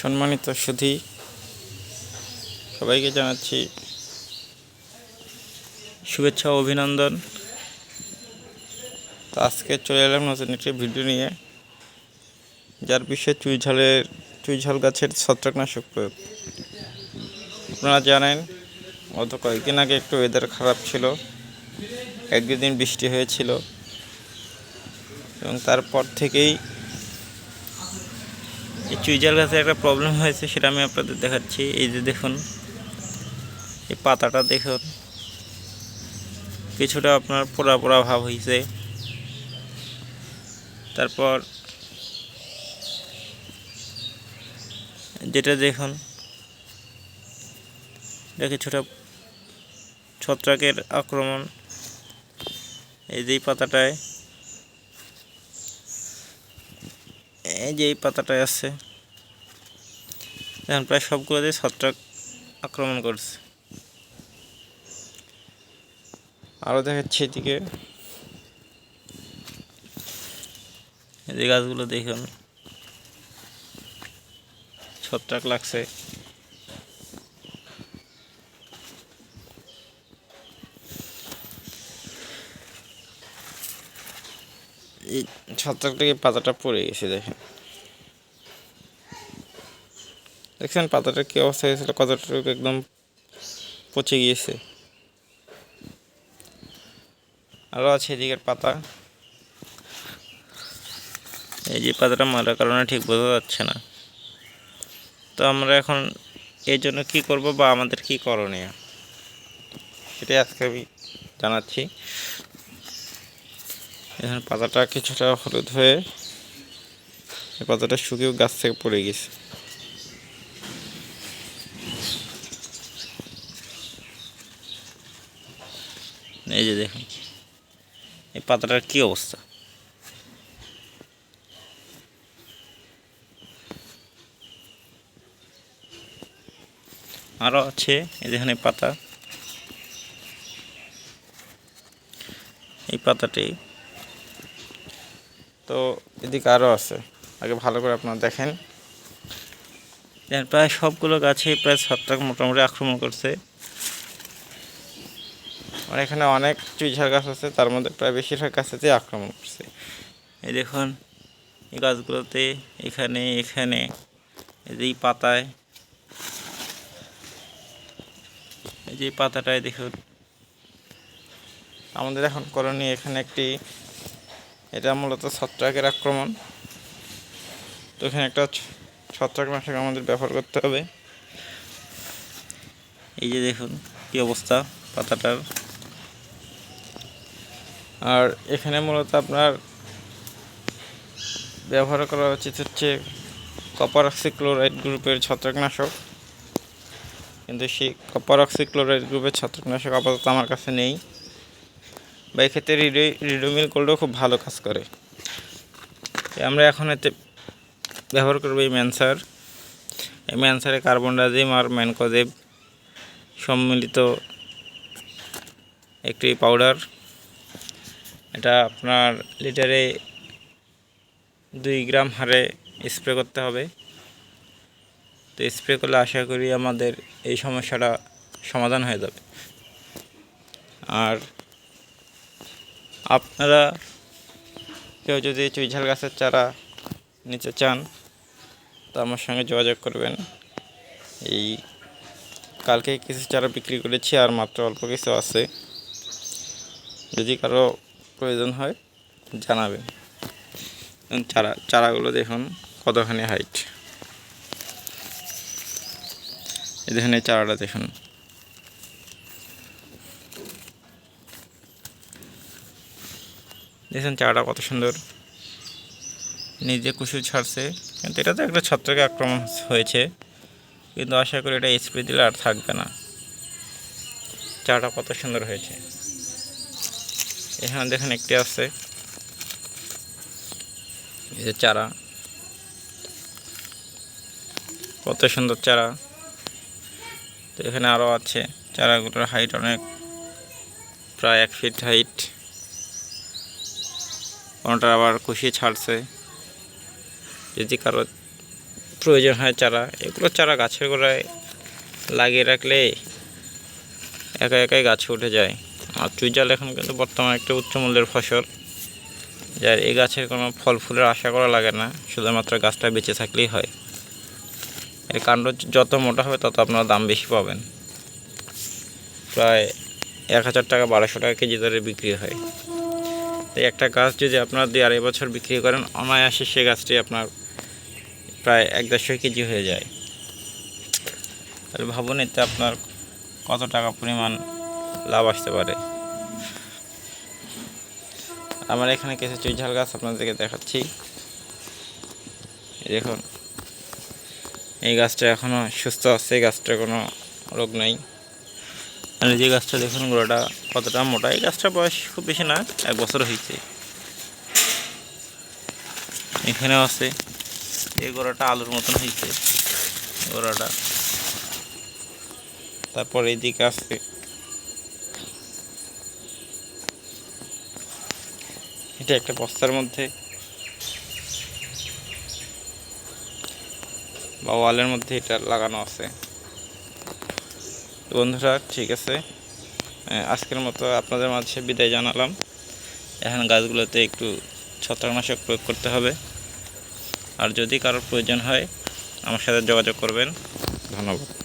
সম্মানিত সুধী, সবাইকে জানাচ্ছি শুভেচ্ছা অভিনন্দন। তো আজকে চলে এলাম নতুন একটি ভিডিও নিয়ে, যার বিষয়ে চুইঝালের চুইঝাল গাছের ছত্রাকনাশক প্রয়োগ। আপনারা জানেন, গত কয়েকদিন আগে একটু ওয়েদার খারাপ ছিল, এক দুদিন বৃষ্টি হয়েছিল, এবং তারপর থেকেই এই চুইজাল গাছে একটা প্রবলেম হয়েছে, সেটা আমি আপনাদের দেখাচ্ছি। এই যে দেখুন, এই পাতাটা দেখুন। কিছুটা আপনার পোড়া পোড়া ভাব হয়েছে তারপর যেটা দেখুন, এটা কিছুটা ছত্রাকের আক্রমণ। এই যে পাতাটায় এই যে এই পাতাটায় আছে। এখন প্রায় সবগুলোতে ছত্রাক আক্রমণ করছে। আরও দেখাচ্ছে এদিকে। এই গাছগুলো দেখুন, ছত্রাক লাগছে। ছত্রাক থেকে পাতাটা পড়ে গেছে, দেখেন। দেখছেন পাতাটার কী অবস্থা হয়েছিল কতটুকু একদম পচে গিয়েছে। আরও আছে এদিকের পাতা। এই যে পাতাটা মারার কারণে ঠিক বোঝা যাচ্ছে না। তো আমরা এখন এই জন্য কী করব বা আমাদের কী করণীয়? সেটাই আজকে আমি জানাচ্ছি। এখানে পাতাটা কিছুটা হলুদ হয়ে এই পাতাটা শুকিয়ে গাছ থেকে পড়ে গেছে। এই যে দেখুন, এই পাতাটার কি অবস্থা? আরও আছে, এই যেখানে পাতা। এই পাতাটি তো এদিকে আরও আছে। আগে ভালো করে আপনারা দেখেন। প্রায় সবগুলো গাছে প্রায় ছত্রাক মোটামুটি আক্রমণ করছে। আর এখানে অনেক চুইঝাড় গাছ আছে তার মধ্যে প্রায় বেশিরভাগ গাছেতেই আক্রমণ করছে। এই দেখুন এই গাছগুলোতে এখানে এখানে এই পাতায় এই যে পাতাটায় দেখুন। আমাদের এখন করণীয় এখানে একটি এটা মূলত ছত্রাকের আক্রমণ। তো এখানে একটা ছত্রাকনাশক আমাদের ব্যবহার করতে হবে। এই যে দেখুন কি অবস্থা পাতাটার। আর এখানে মূলত আপনার ব্যবহার করা উচিত হচ্ছে কপার অক্সিক্লোরাইড গ্রুপের ছত্রাকনাশক। কিন্তু সেই কপার অক্সিক্লোরাইড গ্রুপের ছত্রাকনাশক আপাতত আমার কাছে নেই। বা এক্ষেত্রে রিডো রিডোমিল করলেও খুব ভালো কাজ করে। আমরা এখন এতে ব্যবহার করব এই ম্যানসার। এই ম্যানসারে কার্বন ডাজিম আর ম্যানকোজেব সম্মিলিত একটি পাউডার। এটা আপনার লিটারে দুই গ্রাম হারে স্প্রে করতে হবে। তো স্প্রে করলে আশা করি আমাদের এই সমস্যাটা সমাধান হয়ে যাবে। আর আপনারা কেউ যদি চুইঝাল গাছের চারা নিতে চান, তো আমার সঙ্গে যোগাযোগ করবেন। এই কালকে কিছু চারা বিক্রি করেছি আর মাত্র অল্প কিছু আছে। যদি কারও প্রয়োজন হয়, জানাবেন। চারা, চারাগুলো দেখুন কতখানি হাইট এই এই চারাটা দেখুন। দেখুন চারাটা কত সুন্দর। নিজে কুসুর ছাড়ছে। কিন্তু এটাতে একটা ছত্রাকে আক্রমণ হয়েছে। কিন্তু আশা করি এটা স্প্রে দিলে আর থাকবে না। চারাটা কত সুন্দর হয়েছে। এখানে দেখেন একটি আছে। এই যে চারা। কত সুন্দর চারা। তো এখানে আরও আছে। চারাগুলোর হাইট অনেক। প্রায় এক ফিট হাইট কোনোটা আবার কুশি ছাড়ছে। যদি কারও প্রয়োজন হয় চারা, এগুলো চারা গাছের গোড়ায় লাগিয়ে রাখলে একা একাই গাছে উঠে যায়। আর চুইজাল এখন কিন্তু বর্তমানে একটা উচ্চ মূল্যের ফসল, যার এই গাছের কোনো ফল ফুলের আশা করা লাগে না, শুধুমাত্র গাছটা বেঁচে থাকলেই হয়। এর কাণ্ড যত মোটা হবে তত আপনারা দাম বেশি পাবেন। প্রায় এক হাজার টাকা বারোশো টাকা কেজি দরে বিক্রি হয়। তাই একটা গাছ যদি আপনারা দুই আড়াই বছর বিক্রি করেন, অনায়াসে সে গাছটি আপনার প্রায় এক দেড়শো কেজি হয়ে যায়। তাহলে ভাবুন এতে আপনার কত টাকা পরিমাণ লাভ আসতে পারে। আমার এখানে কিছু চুইঝাল গাছ আপনাদেরকে দেখাচ্ছি। দেখুন, এই গাছটা এখনও সুস্থ আছে গাছটার কোনো রোগ নেই। আর যে গাছটা দেখুন, গোড়াটা কতটা মোটা, এই গাছটার বয়স খুব বেশি না, এক বছর হয়েছে। এখানেও আছে এই গোড়াটা আলুর মতন হয়েছে, গোড়াটা। তারপর এইদিকে আছে, এটা একটা বস্তার মধ্যে, বা ওয়ালের মধ্যে এটা লাগানো আছে। বন্ধুরা, ঠিক আছে। আজকের মতো আপনাদের মাঝে বিদায় জানালাম। এখন গাছগুলোতে একটু ছত্রাকনাশক প্রয়োগ করতে হবে। আর যদি কারোর প্রয়োজন হয়, আমার সাথে যোগাযোগ করবেন। ধন্যবাদ।